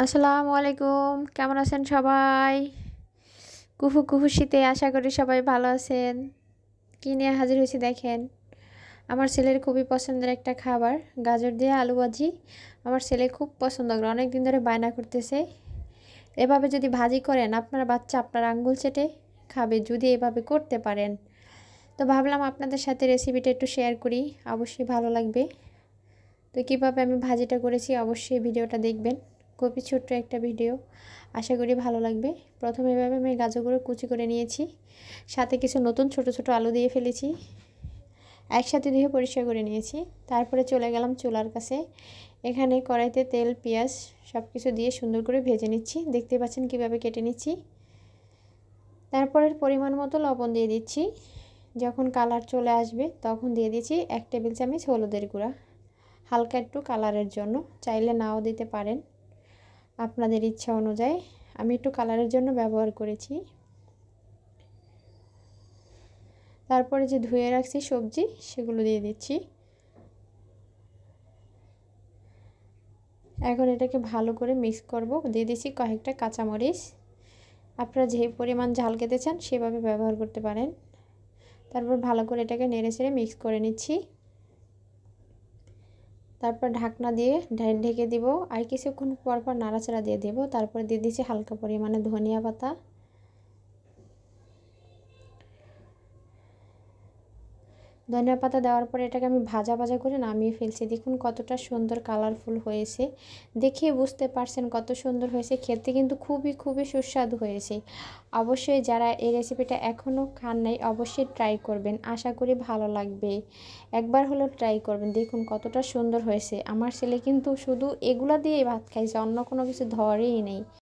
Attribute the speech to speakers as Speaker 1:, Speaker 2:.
Speaker 1: আসসালামু আলাইকুম। কেমন আছেন সবাই? কুহু কুহু শীতে আশা করি সবাই ভালো আছেন। কী নিয়ে হাজির হয়েছি দেখেন। আমার ছেলের খুবই পছন্দের একটা খাবার, গাজর দিয়ে আলু ভাজি। আমার ছেলে খুব পছন্দ করে অনেক দিন ধরে বায়না করতেছে। এভাবে যদি ভাজি করেন, আপনার বাচ্চা আপনার আঙ্গুল চেটে খাবে, যদি এভাবে করতে পারেন। তো ভাবলাম আপনাদের সাথে রেসিপিটা একটু শেয়ার করি, অবশ্যই ভালো লাগবে। তো কীভাবে আমি ভাজিটা করেছি, অবশ্যই ভিডিওটা দেখবেন। খুবই ছোট্ট একটা ভিডিও। আশা করি ভালো লাগবে। প্রথমে এভাবে আমি গাজরগুলো কুচি করে নিয়েছি। সাথে কিছু নতুন ছোট ছোট আলু দিয়ে ফেলেছি। একসাথে ধুয়ে পরিষ্কার করে নিয়েছি। তারপরে চলে গেলাম চুলার কাছে। এখানে কড়াইতে তেল, পেঁয়াজ সব কিছু দিয়ে সুন্দর করে ভেজে নিচ্ছি। দেখতে পাচ্ছেন কীভাবে কেটে নিচ্ছি। তারপরের পরিমাণ মতো লবণ দিয়ে দিচ্ছি। যখন কালার চলে আসবে তখন দিয়ে দিচ্ছি এক টেবিল চামচ হলুদের গুঁড়া। হালকা একটু কালারের জন্য। চাইলে নাও দিতে পারেন। আপনাদের ইচ্ছা অনুযায়ী। আমি একটু কালারের জন্য ব্যবহার করেছি। তারপরে যে ধুয়ে রাখছি সবজি, সেগুলো দিয়ে দিচ্ছি। এখন এটাকে ভালো করে মিক্স করব। দিয়ে দিচ্ছি কয়েকটা কাঁচামরিচ। আপনারা যে পরিমাণ ঝাল খেতে চান, সেভাবে ব্যবহার করতে পারেন। তারপর ভালো করে এটাকে নেড়ে ছেড়ে মিক্স করে নিচ্ছি। তারপর ঢাকনা দিয়ে ঢেকে দিব। আর কিছুক্ষণ পর পর নাড়াচাড়া দিয়ে দেব। তারপর দিয়ে দিচ্ছি হালকা পরিমাণে ধনিয়া পাতা। ধনিয়া পাতা দেওয়ার পরে এটাকে আমি ভাজা ভাজা করে নামিয়ে ফেলছি। দেখুন কতটা সুন্দর কালারফুল হয়েছে। দেখে বুঝতে পারছেন কত সুন্দর হয়েছে। খেতে কিন্তু খুবই খুবই সুস্বাদু হয়েছে। অবশ্যই যারা এই রেসিপিটা এখনও খান নাই, অবশ্যই ট্রাই করবেন। আশা করি ভালো লাগবে। একবার হলেও ট্রাই করবেন। দেখুন কতটা সুন্দর হয়েছে। আমার ছেলে কিন্তু শুধু এগুলা দিয়েই ভাত খাইছে, অন্য কোনো কিছু ধরেই নেই।